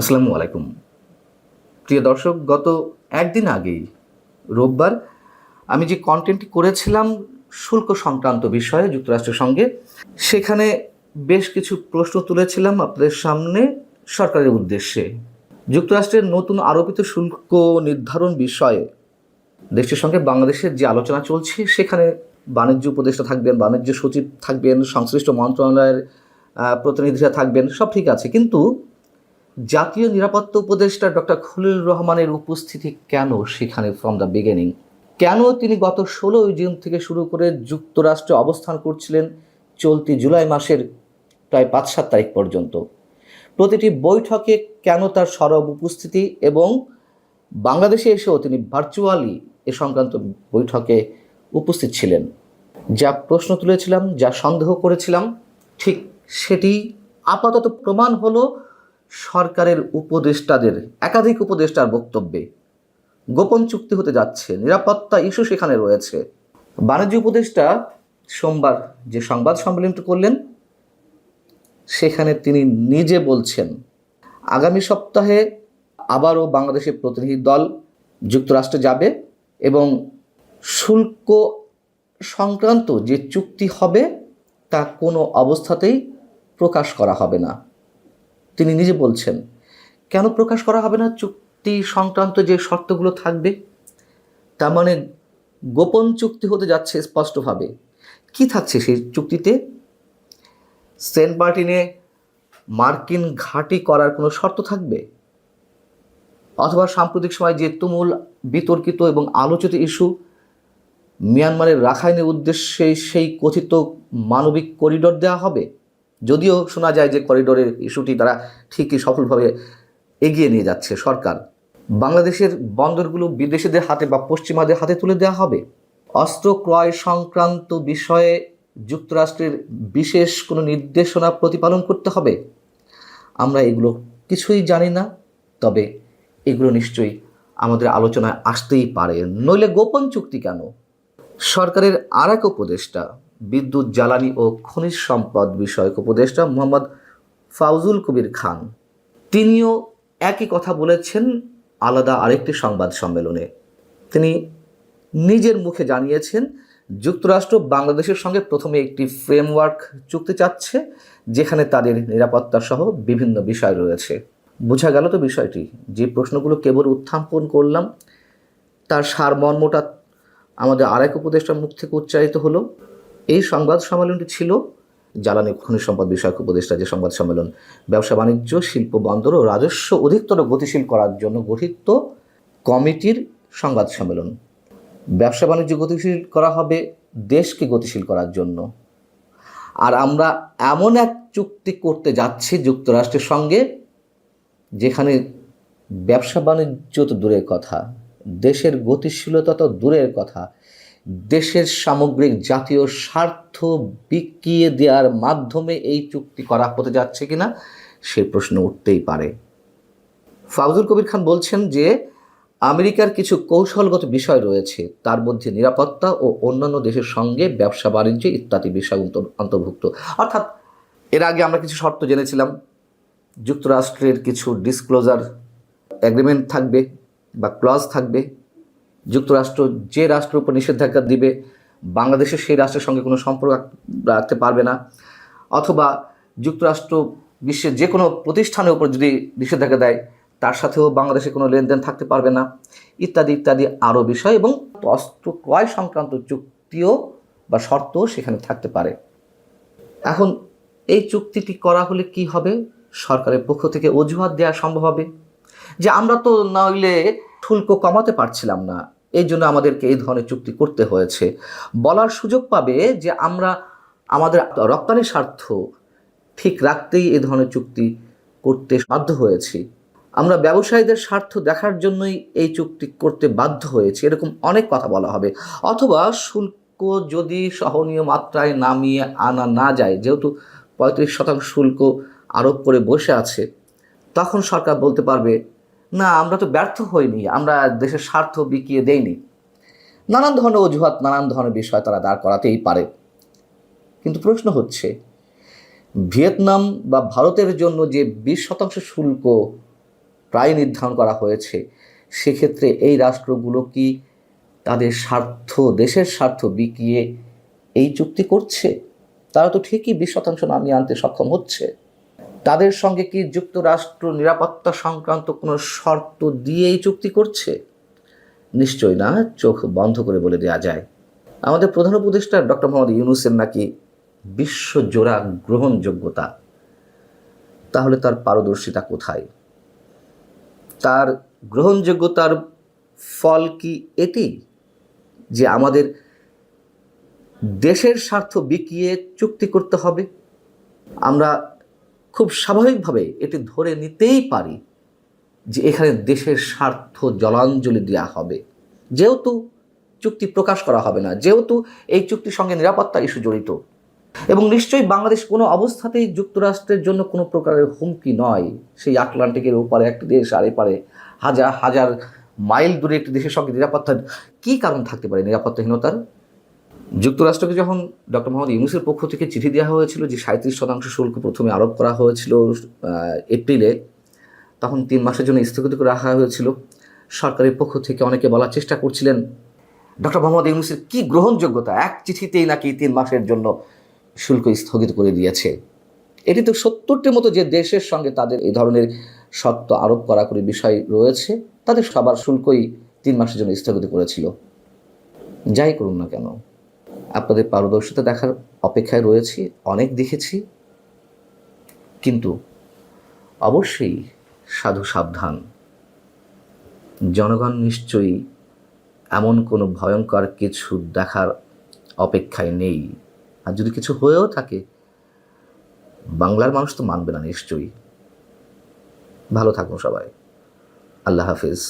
আসসালামু আলাইকুম। প্রিয় দর্শক, গত একদিন আগেই, রোববার, আমি যে কন্টেন্টটি করেছিলাম শুল্ক সংক্রান্ত বিষয়ে যুক্তরাষ্ট্রের সঙ্গে, সেখানে বেশ কিছু প্রশ্ন তুলেছিলাম আপনাদের সামনে সরকারের উদ্দেশ্যে। যুক্তরাষ্ট্রের নতুন আরোপিত শুল্ক নির্ধারণ বিষয়ে দেশটির সঙ্গে বাংলাদেশের যে আলোচনা চলছে, সেখানে বাণিজ্য উপদেষ্টা থাকবেন, বাণিজ্য সচিব থাকবেন, সংশ্লিষ্ট মন্ত্রণালয়ের প্রতিনিধিরা থাকবেন, সব ঠিক আছে। কিন্তু জাতীয় নিরাপত্তা উপদেষ্টা ডক্টর খলিল রহমানের উপস্থিতি কেন সেখানে ফ্রম দ্য বিগিনিং কেন তিনি গত ষোলোই জুন থেকে শুরু করে যুক্তরাষ্ট্রে অবস্থান করছিলেন চলতি জুলাই মাসের প্রায় পাঁচ সাত তারিখ পর্যন্ত? প্রতিটি বৈঠকে কেন তার সরব উপস্থিতি এবং বাংলাদেশে এসেও তিনি ভার্চুয়ালি এ সংক্রান্ত বৈঠকে উপস্থিত ছিলেন? যা প্রশ্ন তুলেছিলাম, যা সন্দেহ করেছিলাম, ঠিক সেটি আপাতত প্রমাণ হলো সরকারের উপদেষ্টাদের, একাধিক উপদেষ্টার বক্তব্যে। গোপন চুক্তি হতে যাচ্ছে, নিরাপত্তা ইস্যু সেখানে রয়েছে। বাণিজ্য উপদেষ্টা সোমবার যে সংবাদ সম্মেলনটি করলেন, সেখানে তিনি নিজে বলছেন, আগামী সপ্তাহে আবারও বাংলাদেশের প্রতিনিধি দল যুক্তরাষ্ট্রে যাবে এবং শুল্ক সংক্রান্ত যে চুক্তি হবে, তা কোনো অবস্থাতেই প্রকাশ করা হবে না। তিনি নিজে বলছেন, কেন প্রকাশ করা হবে না চুক্তি সংক্রান্ত যে শর্তগুলো থাকবে? তার মানে গোপন চুক্তি হতে যাচ্ছে স্পষ্টভাবে। কি থাকছে সেই চুক্তিতে? সেন্ট মার্টিনে মার্কিন ঘাঁটি করার কোনো শর্ত থাকবে? অথবা সাম্প্রতিক সময় যে তুমুল বিতর্কিত এবং আলোচিত ইস্যু মিয়ানমারের রাখাইনের উদ্দেশ্যে সেই কথিত মানবিক করিডোর দেওয়া হবে? যদিও শোনা যায় যে করিডোরের ইস্যুটি তারা ঠিকই সফলভাবে এগিয়ে নিয়ে যাচ্ছে সরকার। বাংলাদেশের বন্দরগুলো বিদেশিদের হাতে বা পশ্চিমাদের হাতে তুলে দেওয়া হবে? অস্ত্র ক্রয় সংক্রান্ত বিষয়ে যুক্তরাষ্ট্রের বিশেষ কোনো নির্দেশনা প্রতিপালন করতে হবে? আমরা এগুলো কিছুই জানি না, তবে এগুলো নিশ্চয়ই আমাদের আলোচনায় আসতেই পারে। নইলে গোপন চুক্তি কেন? সরকারের আর এক উপদেষ্টা বিদ্যুৎ, জ্বালানি ও খনিজ সম্পদ বিষয়ক উপদেষ্টা মোহাম্মদ ফাউজুল কবির খান। তিনিও একই কথা বলেছেন আলাদা আরেকটি সংবাদ সম্মেলনে। তিনি নিজের মুখে জানিয়েছেন, যুক্তরাষ্ট্র বাংলাদেশের সঙ্গে প্রথমে একটি ফ্রেমওয়ার্ক চুক্তি চাচ্ছে, যেখানে তাদের নিরাপত্তা সহ বিভিন্ন বিষয় রয়েছে। বোঝা গেল তো বিষয়টি, যে প্রশ্নগুলো কেবল উত্থাপন করলাম, তার সারমর্মটা আমাদের আরেক উপদেষ্টার মুখ থেকে উচ্চারিত হলো। এই সংবাদ সম্মেলনটি ছিল জ্বালানি খনিজ সম্পদ বিষয়ক উপদেষ্টা যে সংবাদ সম্মেলন, ব্যবসা বাণিজ্য, শিল্প বন্দর ও রাজস্ব অধিকতর গতিশীল করার জন্য গঠিত কমিটির সংবাদ সম্মেলন। ব্যবসা বাণিজ্য গতিশীল করা হবে, দেশকে গতিশীল করার জন্য। আর আমরা এমন এক চুক্তি করতে যাচ্ছি যুক্তরাষ্ট্রের সঙ্গে, যেখানে ব্যবসা বাণিজ্য তো দূরের কথা, দেশের গতিশীলতা তো দূরের কথা দেশের সামগ্রিক জাতীয় স্বার্থ বিকিয়ে দেওয়ার মাধ্যমে এই চুক্তি করা হতে যাচ্ছে কিনা, সে প্রশ্ন উঠতেই পারে। ফাউজুল কবির খান বলছেন যে, আমেরিকার কিছু কৌশলগত বিষয় রয়েছে, তার মধ্যে নিরাপত্তা ও অন্যান্য দেশের সঙ্গে ব্যবসা বাণিজ্য ইত্যাদি বিষয় অন্ত- অন্তর্ভুক্ত। অর্থাৎ, এর আগে আমরা কিছু শর্ত জেনেছিলাম, যুক্তরাষ্ট্রের কিছু ডিসক্লোজার অ্যাগ্রিমেন্ট থাকবে বা ক্লজ থাকবে যুক্তরাষ্ট্র যে রাষ্ট্রের উপর নিষেধাজ্ঞা দিবে, বাংলাদেশের সেই রাষ্ট্রের সঙ্গে কোনো সম্পর্ক রাখতে পারবে না। অথবা যুক্তরাষ্ট্র বিশ্বের যে কোনো প্রতিষ্ঠানের উপর যদি নিষেধাজ্ঞা দেয়, তার সাথেও বাংলাদেশে কোনো লেনদেন থাকতে পারবে না। ইত্যাদি ইত্যাদি আরও বিষয় এবং অস্ত্র ক্রয় সংক্রান্ত চুক্তিও বা শর্তও সেখানে থাকতে পারে। এখন এই চুক্তিটি করা হলে কি হবে? সরকারের পক্ষ থেকে অজুহাত দেওয়া সম্ভব হবে? যে আমরা তো নইলে শুল্ক কমাতে পারছিলাম না। এই জন্য আমাদেরকে এই ধরনের চুক্তি করতে হয়েছে। বলার সুযোগ পাবে যে আমরা আমাদের রপ্তানি স্বার্থ ঠিক রাখতেই এই ধরনের চুক্তি করতে বাধ্য হয়েছি। আমরা ব্যবসায়ীদের স্বার্থ দেখার জন্যই এই চুক্তি করতে বাধ্য হয়েছি। এরকম অনেক কথা বলা হবে। অথবা শুল্ক যদি সহনীয় মাত্রায় নামিয়ে আনা না যায়, যেহেতু পঁয়ত্রিশ শতাংশ শুল্ক আরোপ করে বসে আছে, তখন সরকার বলতে পারবে না, আমরা তো ব্যর্থ হইনি, আমরা দেশের স্বার্থ বিকিয়ে দেইনি। নানান ধরনের অজুহাত, নানান ধরনের বিষয় তারা দাঁড় করাতেই পারে। কিন্তু প্রশ্ন হচ্ছে, ভিয়েতনাম বা ভারতের জন্য যে বিশ শতাংশ শুল্ক প্রায় নির্ধারণ করা হয়েছে, সেক্ষেত্রে এই রাষ্ট্রগুলো কি তাদের স্বার্থ, দেশের স্বার্থ বিকিয়ে এই চুক্তি করছে? তারা তো ঠিকই বিশ শতাংশ নামিয়ে আনতে সক্ষম হচ্ছে। তাদের সঙ্গে কি যুক্তরাষ্ট্র নিরাপত্তা সংক্রান্ত কোনো শর্ত দিয়ে এই চুক্তি করছে? নিশ্চয় না, চোখ বন্ধ করে বলে দেওয়া যায়। আমাদের প্রধান উপদেষ্টা ডক্টর মোহাম্মদ ইউনুসের নাকি বিশ্বজোড়া গ্রহণযোগ্যতা। তাহলে তার পারদর্শিতা কোথায়? তার গ্রহণযোগ্যতার ফল কি এটি? যে আমাদের দেশের স্বার্থ বিকিয়ে চুক্তি করতে হবে? আমরা খুব স্বাভাবিকভাবে এটি ধরে নিতেই পারি যে এখানে দেশের স্বার্থ জলাঞ্জলি দেওয়া হবে। যেহেতু চুক্তি প্রকাশ করা হবে না, যেহেতু এই চুক্তির সঙ্গে নিরাপত্তা ইস্যু জড়িত। এবং নিশ্চয়ই বাংলাদেশ কোনো অবস্থাতেই যুক্তরাষ্ট্রের জন্য কোনো প্রকারের হুমকি নয়। সেই আটলান্টিকের ওপারে একটি দেশ আর এপারে হাজার হাজার মাইল দূরে একটি দেশের সঙ্গে নিরাপত্তার কী কারণ থাকতে পারে নিরাপত্তাহীনতার? যুক্তরাষ্ট্রকে যখন ডক্টর মোহাম্মদ ইউনুসের পক্ষ থেকে চিঠি দেওয়া হয়েছিল যে সাঁত্রিশ শতাংশ শুল্ক প্রথমে আরোপ করা হয়েছিল এপ্রিলে, তখন তিন মাসের জন্য স্থগিত করে রাখা হয়েছিল। সরকারের পক্ষ থেকে অনেকে বলার চেষ্টা করছিলেন, ডক্টর মোহাম্মদ ইউনুসের কি গ্রহণযোগ্যতা? এক চিঠিতেই নাকি তিন মাসের জন্য শুল্ক স্থগিত করে দিয়েছে। এটি তো সত্তরটির মতো যে দেশের সঙ্গে তাদের এই ধরনের সত্য আরোপ করা করে বিষয় রয়েছে, তাদের সবার শুল্কই তিন মাসের জন্য স্থগিত করেছিল। যাই করুন না কেন। আপনাদের পারদর্শিতা দেখার অপেক্ষায় রয়েছি, অনেক দেখেছি। কিন্তু অবশ্যই সাধু সাবধান। জনগণ নিশ্চয়ই এমন কোনো ভয়ঙ্কর কিছু দেখার অপেক্ষায় নেই। আর যদি কিছু হয়েও থাকে, বাংলার মানুষ তো মানবে না নিশ্চয়ই। ভালো থাকুন সবাই। আল্লাহ হাফিজ।